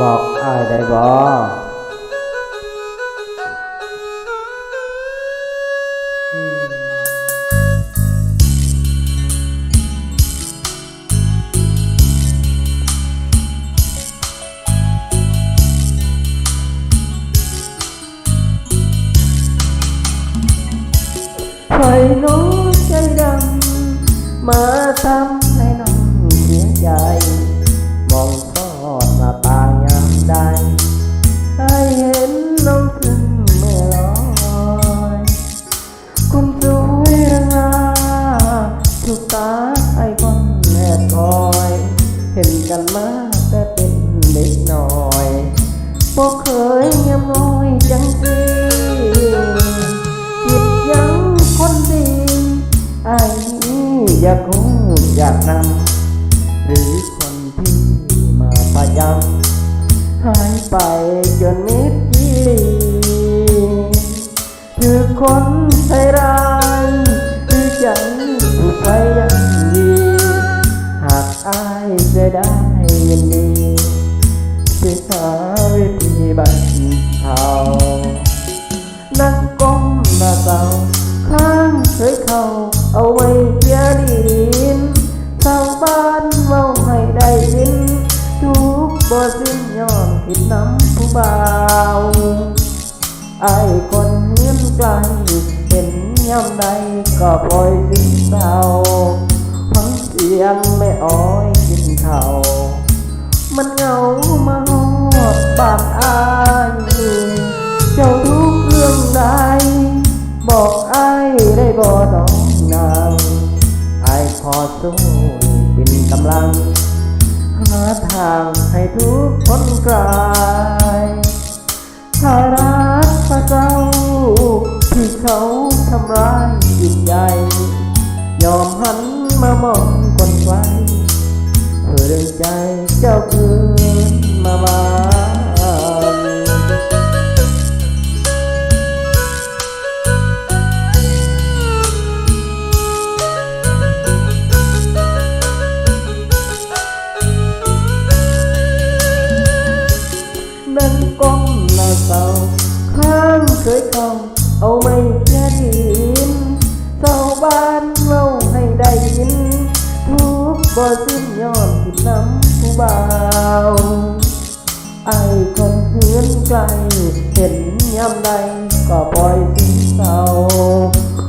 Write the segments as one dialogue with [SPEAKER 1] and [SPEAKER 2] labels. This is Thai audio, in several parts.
[SPEAKER 1] บอกอายได้บ่
[SPEAKER 2] ใค ห็นกันมาแต่เป็นเด็กน้อยบอเคยเงียบน้อยจังสิหยิบยังคนดีไอ้นี่อยากคงอยากนำหรือคนที่มาประจำหายไปจนมิดจีคือคน ย้อนคิดน้ำผู้บ่าวไอ้คนเฮือนไกลเห็นยามใดก็ปล่อยสิ้นเศร้าฟังเสียงไม่อ้อยกินเขามันเหงามาหอดบานอายเจ้าทุกเรื่องใดบอกอายได้บ่น้องนางอายขอสู้เป็นกำลัง ทางให้ทุกคนกลายถ้ารักพระเจ้า ที่เขาทำร้ายจิตใจยอมหันมามองคนไกลเพื่อเรื่องใจเจ้าคืนมาบ้า ยเข้าเอาไม่แค่ดินเศร้าบ้านเล่าให้ได้ยิน ทุกบ่สิ้นย้อนคิดน้ำผู้บ่าวไอ้คนเฮือนไกล เห็นยามใดก็ปล่อยสิ้นเศร้า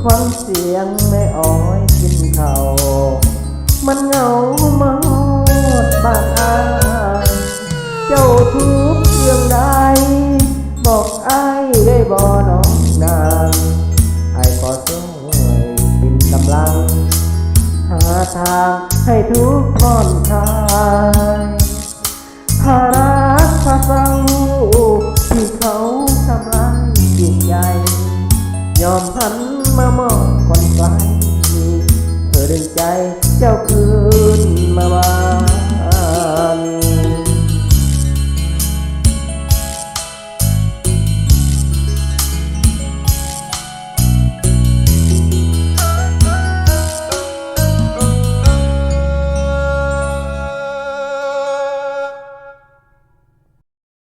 [SPEAKER 2] ฟังเสียงแม่อ้อยกินเขา มันเหงามาหอดบ้านอา ทางให้ทุกคนทายภารักภาษาลูกที่เขาทำร้ายจิตใจ ยอมหันมามองคนไกลเพื่อดึงใจเจ้าคืนมาบ้า